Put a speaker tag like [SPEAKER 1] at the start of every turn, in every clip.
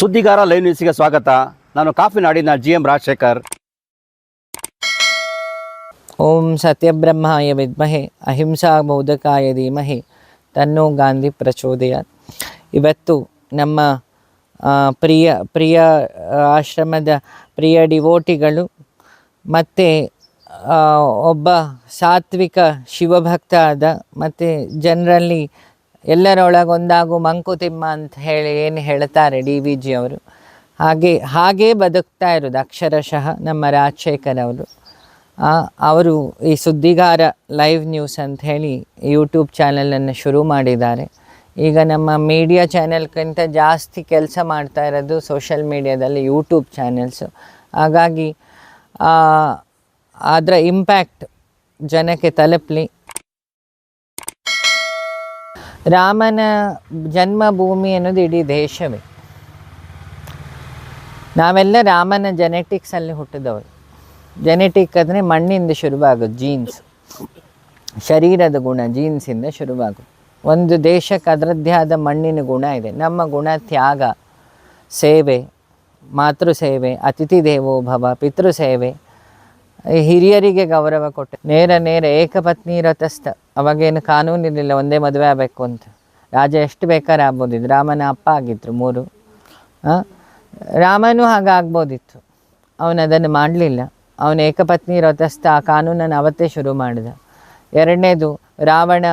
[SPEAKER 1] ಸುದ್ದಿಗಾರ live ನ್ಯೂಸ್ಗೆ ಸ್ವಾಗತ. ನಾನು ಕಾಫಿ ನಾಡಿನ ಜಿ ಎಂ ರಾಜಶೇಖರ್.
[SPEAKER 2] ಓಂ ಸತ್ಯಬ್ರಹ್ಮಾಯ ವಿದ್ಮಹೆ, ಅಹಿಂಸಾ ಮೋದಕಾಯ ಧೀಮಹಿ, ತನ್ನೋ ಗಾಂಧಿ ಪ್ರಚೋದಯ. ಇವತ್ತು ನಮ್ಮ ಪ್ರಿಯ ಪ್ರಿಯ ಆಶ್ರಮದ ಪ್ರಿಯ ಡಿವೋಟಿಗಳು ಮತ್ತು ಒಬ್ಬ ಸಾತ್ವಿಕ ಶಿವಭಕ್ತ ಆದ ಮತ್ತು ಜನರಲ್ಲಿ ಎಲ್ಲರೊಳಗೊಂದಾಗು ಮಂಕುತಿಮ್ಮ ಅಂತ ಹೇಳಿ ಏನು ಹೇಳ್ತಾರೆ ಡಿ ವಿ ಜಿ ಅವರು. ಹಾಗೆ, ಹಾಗೇ ಬದುಕ್ತಾ ಇರೋದು ಅಕ್ಷರಶಃ ನಮ್ಮ ರಾಜಶೇಖರ್ ಅವರು ಅವರು ಈ ಸುದ್ದಿಗಾರ ಲೈವ್ ನ್ಯೂಸ್ ಅಂತ ಹೇಳಿ ಯೂಟ್ಯೂಬ್ ಚಾನಲನ್ನು ಶುರು ಮಾಡಿದ್ದಾರೆ. ಈಗ ನಮ್ಮ ಮೀಡಿಯಾ ಚಾನೆಲ್ಗಿಂತ ಜಾಸ್ತಿ ಕೆಲಸ ಮಾಡ್ತಾ ಇರೋದು ಸೋಷಲ್ ಮೀಡಿಯಾದಲ್ಲಿ ಯೂಟ್ಯೂಬ್ ಚಾನೆಲ್ಸು. ಹಾಗಾಗಿ ಅದರ ಇಂಪ್ಯಾಕ್ಟ್ ಜನಕ್ಕೆ ತಲುಪಲಿ. ರಾಮನ ಜನ್ಮಭೂಮಿ ಅನ್ನೋದು ಇಡೀ ದೇಶವೇ. ನಾವೆಲ್ಲ ರಾಮನ ಜೆನೆಟಿಕ್ಸಲ್ಲಿ ಹುಟ್ಟಿದವರು ಜೆನೆಟಿಕ್ ಅಂದರೆ ಮಣ್ಣಿಂದ ಶುರುವಾಗೋದು ಜೀನ್ಸ್ ಶರೀರದ ಗುಣ ಜೀನ್ಸಿಂದ ಶುರುವಾಗೋದು. ಒಂದು ದೇಶಕ್ಕೆ ಅದರದ್ದೇ ಆದ ಮಣ್ಣಿನ ಗುಣ ಇದೆ. ನಮ್ಮ ಗುಣ ತ್ಯಾಗ, ಸೇವೆ, ಮಾತೃ ಸೇವೆ, ಅತಿಥಿ ದೇವೋ ಭವ, ಪಿತೃ ಸೇವೆ ಹಿರಿಯರಿಗೆ ಗೌರವ ಕೊಟ್ಟು, ನೇರ ನೇರ ಏಕಪತ್ನಿ ರಥಸ್ಥ, ಅವಾಗೇನು ಕಾನೂನಿರಲಿಲ್ಲ ಒಂದೇ ಮದುವೆ ಆಗಬೇಕು ಅಂತ. ರಾಜ ಎಷ್ಟು ಬೇಕಾದ್ರೆ ಆಗ್ಬೋದಿತ್ತು. ರಾಮನ ಅಪ್ಪ ಆಗಿದ್ರು ಮೂರು? ರಾಮನೂ ಹಾಗಾಗ್ಬೋದಿತ್ತು ಅವನು ಅದನ್ನು ಮಾಡಲಿಲ್ಲ. ಅವನು ಏಕಪತ್ನಿ ರಥಸ್ಥ, ಆ ಕಾನೂನನ್ನು ಅವತ್ತೇ ಶುರು ಮಾಡಿದ. ಎರಡನೇದು, ರಾವಣ,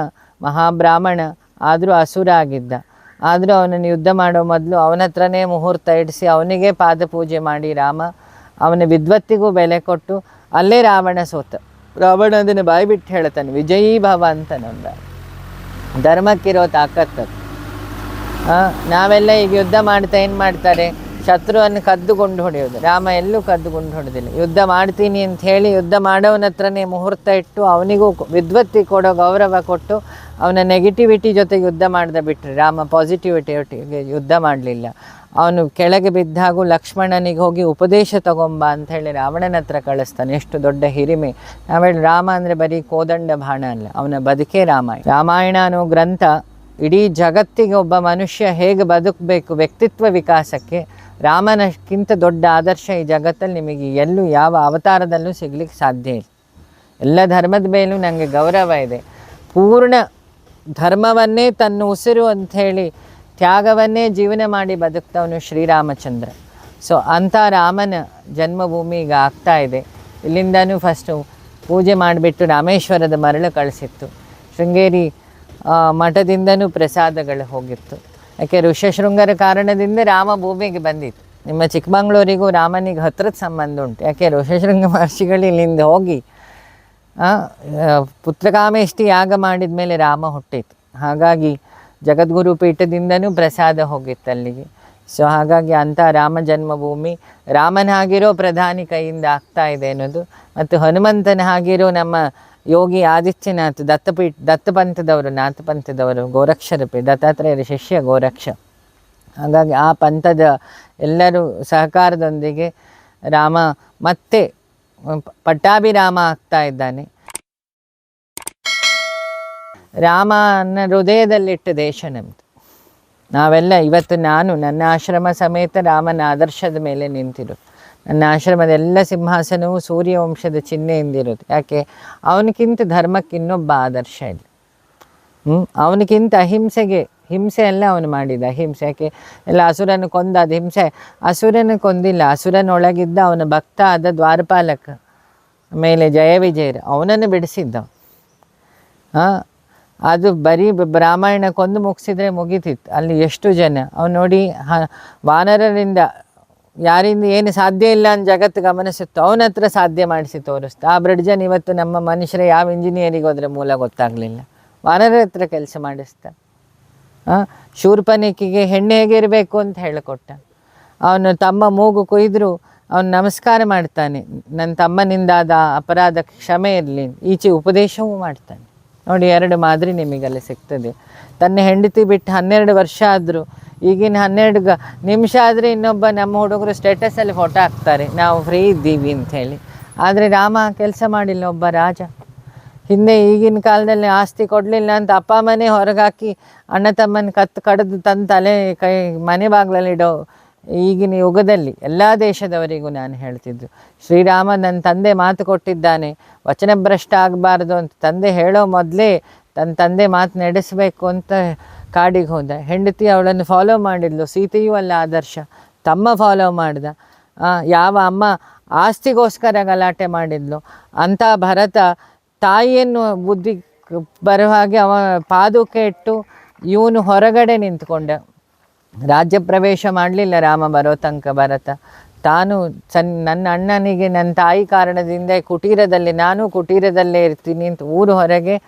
[SPEAKER 2] ಮಹಾಬ್ರಾಹ್ಮಣ, ಆದರೂ ಅಸುರ ಆಗಿದ್ದ. ಆದರೂ ಅವನನ್ನು ಯುದ್ಧ ಮಾಡೋ ಮೊದಲು ಅವನ ಹತ್ರನೇ ಮುಹೂರ್ತ ಇಡಿಸಿ ಅವನಿಗೆ ಪಾದಪೂಜೆ ಮಾಡಿ ರಾಮ ಅವನ ವಿದ್ವತ್ತಿಗೂ ಬೆಲೆ ಕೊಟ್ಟು ಅಲ್ಲೇ ರಾವಣ ಸೋತ. ರಾವಣ ಅದನ್ನು ಬಿಟ್ಟು ಹೇಳ್ತಾನೆ ವಿಜಯೀ ಭವ ಅಂತ ನಂದ ಧರ್ಮಕ್ಕಿರೋ ತಾಕತ್ತು ನಾವೆಲ್ಲ ಈಗ ಯುದ್ಧ ಮಾಡ್ತಾ ಏನು ಮಾಡ್ತಾರೆ? ಶತ್ರುವನ್ನು ಕದ್ದುಕೊಂಡು ಹೊಡೆಯೋದು. ರಾಮ ಎಲ್ಲೂ ಕದ್ದುಕೊಂಡು ಹೊಡೆದಿಲ್ಲ. ಯುದ್ಧ ಮಾಡ್ತೀನಿ ಅಂತ ಹೇಳಿ ಯುದ್ಧ ಮಾಡೋವನ ಹತ್ರನೇ ಮುಹೂರ್ತ ಇಟ್ಟು ಅವನಿಗೂ ವಿದ್ವತ್ತಿ ಕೊಡೋ ಗೌರವ ಕೊಟ್ಟು ಅವನ ನೆಗೆಟಿವಿಟಿ ಜೊತೆ ಯುದ್ಧ ಮಾಡ್ದೆ ಬಿಟ್ಟರೆ ರಾಮ ಪಾಸಿಟಿವಿಟಿ ಯುದ್ಧ ಮಾಡಲಿಲ್ಲ. ಅವನು ಕೆಳಗೆ ಬಿದ್ದಾಗೂ ಲಕ್ಷ್ಮಣನಿಗೆ ಹೋಗಿ ಉಪದೇಶ ತಗೊಂಬ ಅಂತ ಹೇಳಿ ರಾವಣನ ಹತ್ರ ಕಳಿಸ್ತಾನೆ. ಎಷ್ಟು ದೊಡ್ಡ ಹಿರಿಮೆ. ನಾವೇಳಿ ರಾಮ ಅಂದರೆ ಬರೀ ಕೋದಂಡ ಬಾಣ ಅಲ್ಲ, ಅವನ ಬದುಕೇ ರಾಮಾಯಣ. ರಾಮಾಯಣ ಅನ್ನೋ ಗ್ರಂಥ ಇಡೀ ಜಗತ್ತಿಗೆ ಒಬ್ಬ ಮನುಷ್ಯ ಹೇಗೆ ಬದುಕಬೇಕು, ವ್ಯಕ್ತಿತ್ವ ವಿಕಾಸಕ್ಕೆ ರಾಮನಕ್ಕಿಂತ ದೊಡ್ಡ ಆದರ್ಶ ಈ ಜಗತ್ತಲ್ಲಿ ನಿಮಗೆ ಎಲ್ಲೂ ಯಾವ ಅವತಾರದಲ್ಲೂ ಸಿಗ್ಲಿಕ್ಕೆ ಸಾಧ್ಯ ಇಲ್ಲ. ಎಲ್ಲ ಧರ್ಮದ ಮೇಲೂ ನನಗೆ ಗೌರವ ಇದೆ. ಪೂರ್ಣ ಧರ್ಮವನ್ನೇ ತನ್ನ ಉಸಿರು ಅಂಥೇಳಿ ತ್ಯಾಗವನ್ನೇ ಜೀವನ ಮಾಡಿ ಬದುಕ್ತವನು ಶ್ರೀರಾಮಚಂದ್ರ. ಸೊ ಅಂಥ ರಾಮನ ಜನ್ಮಭೂಮಿ ಈಗ ಆಗ್ತಾ ಇದೆ. ಇಲ್ಲಿಂದನೂ ಫಸ್ಟು ಪೂಜೆ ಮಾಡಿಬಿಟ್ಟು ರಾಮೇಶ್ವರದ ಮರಳು ಕಳಿಸಿತ್ತು. ಶೃಂಗೇರಿ ಮಠದಿಂದನೂ ಪ್ರಸಾದಗಳು ಹೋಗಿತ್ತು. ಯಾಕೆ ಋಷ್ಯಶೃಂಗರ ಕಾರಣದಿಂದ ರಾಮ ಭೂಮಿಗೆ ಬಂದಿತ್ತು. ನಿಮ್ಮ ಚಿಕ್ಕಮಂಗ್ಳೂರಿಗೂ ರಾಮನಿಗೆ ಹತ್ರದ ಸಂಬಂಧ ಉಂಟು. ಯಾಕೆ ಋಷಶೃಂಗ ಮಹರ್ಷಿಗಳು ಇಲ್ಲಿಂದ ಹೋಗಿ ಪುತ್ರಕಾಮೇಷ್ಟಿ ಯಾಗ ಮಾಡಿದ ಮೇಲೆ ರಾಮ ಹುಟ್ಟಿತು ಹಾಗಾಗಿ ಜಗದ್ಗುರು ಪೀಠದಿಂದನೂ ಪ್ರಸಾದ ಹೋಗಿತ್ತು ಅಲ್ಲಿಗೆ. ಸೊ ಹಾಗಾಗಿ ಅಂಥ ರಾಮ ಜನ್ಮಭೂಮಿ ರಾಮನಾಗಿರೋ ಪ್ರಧಾನಿ ಕೈಯಿಂದ ಆಗ್ತಾ ಇದೆ ಅನ್ನೋದು ಮತ್ತು ಹನುಮಂತನ ಹಾಗಿರೋ ನಮ್ಮ ಯೋಗಿ ಆದಿತ್ಯನಾಥ್ ದತ್ತಪೀಠ, ದತ್ತಪಂಥದವರು, ನಾಥಪಂಥದವರು, ಗೋರಕ್ಷರ ಪೀಠ ದತ್ತಾತ್ರೇಯರ ಶಿಷ್ಯ ಗೋರಕ್ಷ. ಹಾಗಾಗಿ ಆ ಪಂಥದ ಎಲ್ಲರೂ ಸಹಕಾರದೊಂದಿಗೆ ರಾಮ ಮತ್ತೆ ಪಟ್ಟಾಭಿರಾಮ ಆಗ್ತಾ ಇದ್ದಾನೆ. ರಾಮನ ಹೃದಯದಲ್ಲಿಟ್ಟ ದೇಶ ನಮ್ಮದು ನಾವೆಲ್ಲ ಇವತ್ತು ನಾನು, ನನ್ನ ಆಶ್ರಮ ಸಮೇತ ರಾಮನ ಆದರ್ಶದ ಮೇಲೆ ನಿಂತಿರು ನನ್ನ ಆಶ್ರಮದ ಎಲ್ಲ ಸಿಂಹಾಸನವು ಸೂರ್ಯವಂಶದ ಚಿಹ್ನೆಯಿಂದಿರುತ್ತೆ ಯಾಕೆ? ಅವನಿಗಿಂತ ಧರ್ಮಕ್ಕೆ ಇನ್ನೊಬ್ಬ ಆದರ್ಶ ಇಲ್ಲ. ಹ್ಞೂ ಅವನಿಗಿಂತ ಅಹಿಂಸೆಗೆ, ಹಿಂಸೆ ಎಲ್ಲ ಅವನು ಮಾಡಿದ ಹಿಂಸೆ ಯಾಕೆ? ಎಲ್ಲ ಅಸುರನ ಕೊಂದ ಅದು ಹಿಂಸೆ. ಅಸುರನ ಕೊಂದಿಲ್ಲ. ಅಸುರನೊಳಗಿದ್ದ ಅವನ ಭಕ್ತ ಆದ ದ್ವಾರಪಾಲಕ. ಮೇಲೆ ಜಯ ವಿಜಯರು. ಅವನನ್ನು ಬಿಡಿಸಿದ್ದ ಹಾಂ? ಅದು ಬರೀ ಬ್ರಾಹ್ಮಣ ಕೊಂದು ಮುಗಿಸಿದ್ರೆ ಮುಗಿತಿತ್ತು. ಅಲ್ಲಿ ಎಷ್ಟು ಜನ? ಅವ್ನು ನೋಡಿ, ಹ, ವಾನರರಿಂದ ಯಾರಿಂದ ಏನು ಸಾಧ್ಯ ಇಲ್ಲ ಅಂತ ಜಗತ್ತು ಗಮನಿಸುತ್ತೋ ಅವನ ಹತ್ರ ಸಾಧ್ಯ ಮಾಡಿಸಿ ತೋರಿಸ್ತಾ. ಆ ಬ್ರಿಡ್ಜನ್ ಇವತ್ತು ನಮ್ಮ ಮನುಷ್ಯರ ಯಾವ ಇಂಜಿನಿಯರಿಗೆ ಹೋದ್ರೆ ಮೂಲ ಗೊತ್ತಾಗಲಿಲ್ಲ. ವಾನರ ಹತ್ರ ಕೆಲಸ ಮಾಡಿಸ್ತಾ. ಶೂರ್ಪನಿಕಿಗೆ ಹೆಣ್ಣು ಹೇಗಿರಬೇಕು ಅಂತ ಹೇಳಿಕೊಟ್ಟ. ಅವನು ತಮ್ಮ ಮೂಗು ಕೊಯ್ದರೂ, ಅವನು ನಮಸ್ಕಾರ ಮಾಡ್ತಾನೆ. ನನ್ನ ತಮ್ಮನಿಂದಾದ ಅಪರಾಧ ಕ್ಷಮೆ ಇರಲಿ. ಈಚೆ ಉಪದೇಶವೂ ಮಾಡ್ತಾನೆ. ನೋಡಿ ಎರಡು ಮಾದರಿ ನಿಮಗಲ್ಲಿ ಸಿಗ್ತದೆ. ತನ್ನ ಹೆಂಡತಿ ಬಿಟ್ಟು ಹನ್ನೆರಡು ವರ್ಷ ಆದರೂ, ಈಗಿನ ಹನ್ನೆರಡು ಗ ನಿಮಿಷ ಆದರೆ ಇನ್ನೊಬ್ಬ ನಮ್ಮ ಹುಡುಗರು ಸ್ಟೇಟಸಲ್ಲಿ ಫೋಟೋ ಹಾಕ್ತಾರೆ. ನಾವು ಫ್ರೀ ಇದ್ದೀವಿ ಅಂಥೇಳಿ ಆದರೆ ರಾಮ ಕೆಲಸ ಮಾಡಿಲ್ಲ ಒಬ್ಬ ರಾಜ. ಹಿಂದೆ ಈಗಿನ ಕಾಲದಲ್ಲಿ ಆಸ್ತಿ ಕೊಡಲಿಲ್ಲ ಅಂತ ಅಪ್ಪ ಮನೆ ಹೊರಗಾಕಿ ಅಣ್ಣ ತಮ್ಮನ ಕತ್ತು ಕಡಿದು ತಂದು ತಲೆ ಕೈ ಮನೆ ಬಾಗಿಲಲ್ಲಿ ಇಡೋ ಈಗಿನ ಯುಗದಲ್ಲಿ ಎಲ್ಲ ದೇಶದವರಿಗೂ ನಾನು ಹೇಳ್ತಿದ್ದು. ಶ್ರೀರಾಮ ನನ್ನ ತಂದೆ ಮಾತು ಕೊಟ್ಟಿದ್ದಾನೆ. ವಚನಭ್ರಷ್ಟ ಆಗಬಾರ್ದು ಅಂತ ತಂದೆ ಹೇಳೋ ಮೊದಲೇ ತನ್ನ ತಂದೆ ಮಾತು ನಡೆಸಬೇಕು ಅಂತ ಕಾಡಿಗೆ ಹೋದ. ಹೆಂಡತಿ ಅವಳನ್ನು ಫಾಲೋ ಮಾಡಿದ್ಲು. ಸೀತೆಯೂ ಅಲ್ಲ ಆದರ್ಶ. ತಮ್ಮ ಫಾಲೋ ಮಾಡ್ದ. ಯಾವ ಅಮ್ಮ ಆಸ್ತಿಗೋಸ್ಕರ ಗಲಾಟೆ ಮಾಡಿದ್ಲು. ಅಂಥ ಭರತ ತಾಯಿಯನ್ನು ಬುದ್ಧಿ ಬರುವ ಬರೋ ಹಾಗೆ ಅವ ಪಾದುಕೆ ಇಟ್ಟು ಇವನು ಹೊರಗಡೆ ನಿಂತ್ಕೊಂಡ. ರಾಜ್ಯ ಪ್ರವೇಶ ಮಾಡಲಿಲ್ಲ ರಾಮ ಬರೋ ತನಕ ಭರತ. ತಾನು ಸನ್, ನನ್ನ ಅಣ್ಣನಿಗೆ, ನನ್ನ ತಾಯಿ ಕಾರಣದಿಂದ ಕುಟೀರದಲ್ಲಿ, ನಾನು ಕುಟೀರದಲ್ಲೇ ಇರ್ತೀನಿ ಅಂತ ಊರು ಹೊರಗೆ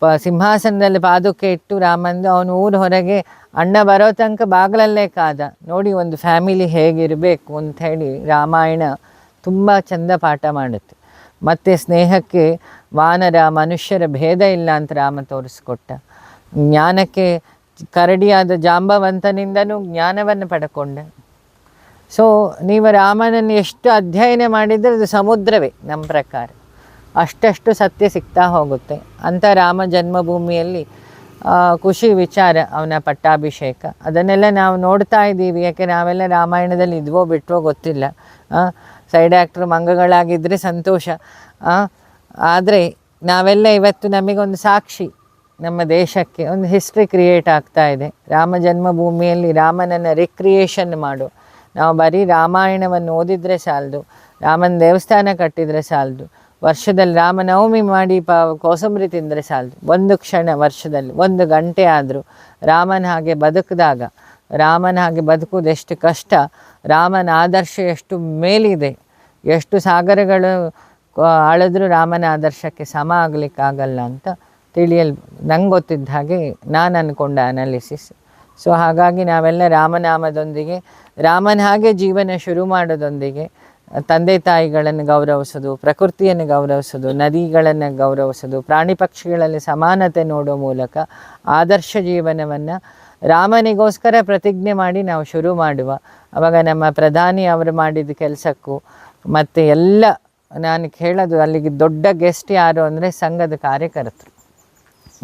[SPEAKER 2] ಪ, ಸಿಂಹಾಸನದಲ್ಲಿ ಪಾದುಕೆ ಇಟ್ಟು ರಾಮಂದು ಅವನು ಊರು ಹೊರಗೆ ಅಣ್ಣ ಬರೋ ತನಕ ಬಾಗಿಲಲ್ಲೇ ಕಾದ. ನೋಡಿ ಒಂದು ಫ್ಯಾಮಿಲಿ ಹೇಗಿರಬೇಕು ಅಂತ ಹೇಳಿ ರಾಮಾಯಣ ತುಂಬ ಚಂದ ಪಾಠ ಮಾಡುತ್ತೆ. ಮತ್ತು ಸ್ನೇಹಕ್ಕೆ ವಾನರ ಮನುಷ್ಯರ ಭೇದ ಇಲ್ಲ ಅಂತ ರಾಮ ತೋರಿಸ್ಕೊಟ್ಟ. ಜ್ಞಾನಕ್ಕೆ ಕರಡಿಯಾದ ಜಾಂಬವಂತನಿಂದನೂ ಜ್ಞಾನವನ್ನು ಪಡ್ಕೊಂಡ. ಸೊ ನೀವು ರಾಮನನ್ನು ಎಷ್ಟು ಅಧ್ಯಯನ ಮಾಡಿದರೆ ಅದು ಸಮುದ್ರವೇ ನಮ್ಮ ಪ್ರಕಾರ. ಅಷ್ಟಷ್ಟು ಸತ್ಯ ಸಿಗ್ತಾ ಹೋಗುತ್ತೆ. ಅಂಥ ರಾಮ ಜನ್ಮಭೂಮಿಯಲ್ಲಿ ಖುಷಿ ವಿಚಾರ, ಅವನ ಪಟ್ಟಾಭಿಷೇಕ. ಅದನ್ನೆಲ್ಲ ನಾವು ನೋಡ್ತಾ ಇದ್ದೀವಿ. ಯಾಕೆ ನಾವೆಲ್ಲ ರಾಮಾಯಣದಲ್ಲಿ ಇದ್ವೋ ಬಿಟ್ವೋ ಗೊತ್ತಿಲ್ಲ. ಸೈಡ್ ಆ್ಯಕ್ಟ್ರ್ ಮಂಗಗಳಾಗಿದ್ದರೆ ಸಂತೋಷ. ಆದರೆ ನಾವೆಲ್ಲ ಇವತ್ತು ನಮಗೊಂದು ಸಾಕ್ಷಿ. ನಮ್ಮ ದೇಶಕ್ಕೆ ಒಂದು ಹಿಸ್ಟ್ರಿ ಕ್ರಿಯೇಟ್ ಆಗ್ತಾ ಇದೆ. ರಾಮ ಜನ್ಮಭೂಮಿಯಲ್ಲಿ ರಾಮನನ್ನು ರಿಕ್ರಿಯೇಷನ್ ಮಾಡು. ನಾವು ಬರೀ ರಾಮಾಯಣವನ್ನು ಓದಿದರೆ ಸಾಲದು, ರಾಮನ ದೇವಸ್ಥಾನ ಕಟ್ಟಿದರೆ ಸಾಲದು, ವರ್ಷದಲ್ಲಿ ರಾಮನವಮಿ ಮಾಡಿ ಪ ಕೋಸಂಬರಿ ತಿಂದರೆ ಸಾಲದು. ಒಂದು ಕ್ಷಣ ವರ್ಷದಲ್ಲಿ, ಒಂದು ಗಂಟೆ ಆದರೂ ರಾಮನ ಹಾಗೆ ಬದುಕಿದಾಗ, ರಾಮನ ಹಾಗೆ ಬದುಕುವುದು ಎಷ್ಟು ಕಷ್ಟ, ರಾಮನ ಆದರ್ಶ ಎಷ್ಟು ಮೇಲಿದೆ, ಎಷ್ಟು ಸಾಗರಗಳು ಆಳಿದ್ರೂ ರಾಮನ ಆದರ್ಶಕ್ಕೆ ಸಮ ಆಗಲಿಕ್ಕಾಗಲ್ಲ ಅಂತ ತಿಳಿಯಲ್, ನಂಗೆ ಗೊತ್ತಿದ್ದ ಹಾಗೆ ನಾನು ಅಂದ್ಕೊಂಡ ಅನಾಲಿಸಿಸ್ ಸೊ ಹಾಗಾಗಿ ನಾವೆಲ್ಲ ರಾಮನಾಮದೊಂದಿಗೆ, ರಾಮನ ಹಾಗೆ ಜೀವನ ಶುರು ಮಾಡೋದೊಂದಿಗೆ, ತಂದೆ ತಾಯಿಗಳನ್ನು ಗೌರವಿಸೋದು, ಪ್ರಕೃತಿಯನ್ನು ಗೌರವಿಸೋದು, ನದಿಗಳನ್ನು ಗೌರವಿಸೋದು, ಪ್ರಾಣಿ ಪಕ್ಷಿಗಳಲ್ಲಿ ಸಮಾನತೆ ನೋಡೋ ಮೂಲಕ ಆದರ್ಶ ಜೀವನವನ್ನು ರಾಮನಿಗೋಸ್ಕರ ಪ್ರತಿಜ್ಞೆ ಮಾಡಿ ನಾವು ಶುರು ಮಾಡುವ. ಅವಾಗ ನಮ್ಮ ಪ್ರಧಾನಿ ಅವರು ಮಾಡಿದ ಕೆಲಸಕ್ಕೂ ಮತ್ತು ಎಲ್ಲ, ನಾನು ಹೇಳೋದು ಅಲ್ಲಿಗೆ ದೊಡ್ಡ ಗೆಸ್ಟ್ ಯಾರು ಅಂದರೆ ಸಂಘದ ಕಾರ್ಯಕರ್ತರು.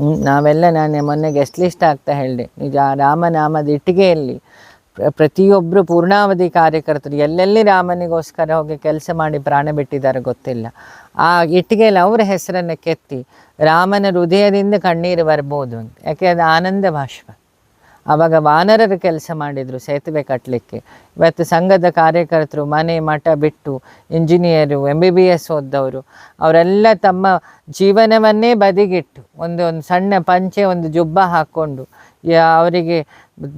[SPEAKER 2] ನಾವೆಲ್ಲ ನಾನು ಮೊನ್ನೆ ಗೆಸ್ಟ್ ಲಿಸ್ಟ್ ಆಗ್ತಾ ಹೇಳಿದೆ. ನಿಜ ರಾಮನಾಮದ ಇಟ್ಟಿಗೆಯಲ್ಲಿ ಪ್ರತಿಯೊಬ್ಬರು ಪೂರ್ಣಾವಧಿ ಕಾರ್ಯಕರ್ತರು ಎಲ್ಲೆಲ್ಲಿ ರಾಮನಿಗೋಸ್ಕರ ಹೋಗಿ ಕೆಲಸ ಮಾಡಿ ಪ್ರಾಣ ಬಿಟ್ಟಿದ್ದಾರೆ ಗೊತ್ತಿಲ್ಲ. ಆ ಇಟ್ಟಿಗೆಯಲ್ಲಿ ಅವರ ಹೆಸರನ್ನು ಕೆತ್ತಿ ರಾಮನ ಹೃದಯದಿಂದ ಕಣ್ಣೀರು ಬರ್ಬೋದು ಅಂತ. ಯಾಕೆ? ಅದು ಆನಂದ ಭಾಷ್ಪ. ಆವಾಗ ವಾನರರು ಕೆಲಸ ಮಾಡಿದರು ಸೇತುವೆ ಕಟ್ಟಲಿಕ್ಕೆ ಇವತ್ತು ಸಂಘದ ಕಾರ್ಯಕರ್ತರು, ಮನೆ, ಮಠ ಬಿಟ್ಟು ಇಂಜಿನಿಯರು ಎಂ ಬಿ ಬಿ ಎಸ್ ಓದ್ದವರು, ಅವರೆಲ್ಲ ತಮ್ಮ ಜೀವನವನ್ನೇ ಬದಿಗಿಟ್ಟು ಒಂದು ಒಂದು ಸಣ್ಣ ಪಂಚೆ, ಒಂದು ಜುಬ್ಬ ಹಾಕ್ಕೊಂಡು ಅವರಿಗೆ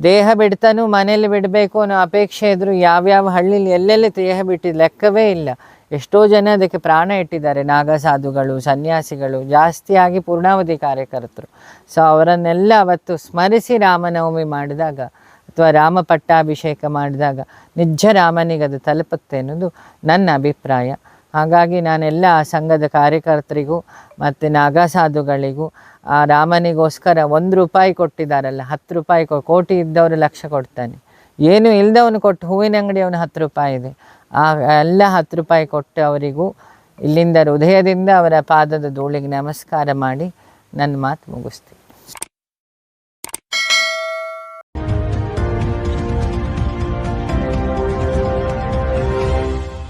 [SPEAKER 2] ದೇಹ ಬಿಡ್ತಾನೂ ಮನೇಲಿ ಬಿಡಬೇಕು ಅನ್ನೋ ಅಪೇಕ್ಷೆ ಇದ್ದರೂ ಯಾವ್ಯಾವ ಹಳ್ಳಿಲಿ ಎಲ್ಲೆಲ್ಲಿ ದೇಹ ಬಿಟ್ಟಿದ್ದು ಲೆಕ್ಕವೇ ಇಲ್ಲ. ಎಷ್ಟೋ ಜನ ಅದಕ್ಕೆ ಪ್ರಾಣ ಇಟ್ಟಿದ್ದಾರೆ. ನಾಗಸಾಧುಗಳು ಸನ್ಯಾಸಿಗಳು, ಜಾಸ್ತಿಯಾಗಿ ಪೂರ್ಣಾವಧಿ ಕಾರ್ಯಕರ್ತರು. ಸೊ ಅವರನ್ನೆಲ್ಲ ಅವತ್ತು ಸ್ಮರಿಸಿ ರಾಮನವಮಿ ಮಾಡಿದಾಗ ಅಥವಾ ರಾಮ ಪಟ್ಟಾಭಿಷೇಕ ಮಾಡಿದಾಗ ನಿಜ ರಾಮನಿಗೆ ಅದು ತಲುಪುತ್ತೆ ಅನ್ನೋದು ನನ್ನ ಅಭಿಪ್ರಾಯ. ಹಾಗಾಗಿ ನಾನೆಲ್ಲ ಆ ಸಂಘದ ಕಾರ್ಯಕರ್ತರಿಗೂ ಮತ್ತು ನಾಗಸಾಧುಗಳಿಗೂ ಆ ರಾಮನಿಗೋಸ್ಕರ ಒಂದು ರೂಪಾಯಿ ಕೊಟ್ಟಿದ್ದಾರಲ್ಲ, ಹತ್ತು ರೂಪಾಯಿ ಕೋಟಿ ಇದ್ದವರು ಲಕ್ಷ ಕೊಡ್ತಾನೆ. ಏನು ಇಲ್ಲದವನು ಕೊಟ್ಟು ಹೂವಿನ ಅಂಗಡಿ ಅವನು ಹತ್ತು ರೂಪಾಯಿ ಇದೆ. ಆ, ಎಲ್ಲ ಹತ್ತು ರೂಪಾಯಿ ಕೊಟ್ಟು ಅವರಿಗೂ ಇಲ್ಲಿಂದ ಹೃದಯದಿಂದ ಅವರ ಪಾದದ ಧೂಳಿಗೆ ನಮಸ್ಕಾರ ಮಾಡಿ ನನ್ನ ಮಾತು ಮುಗಿಸ್ತೀನಿ.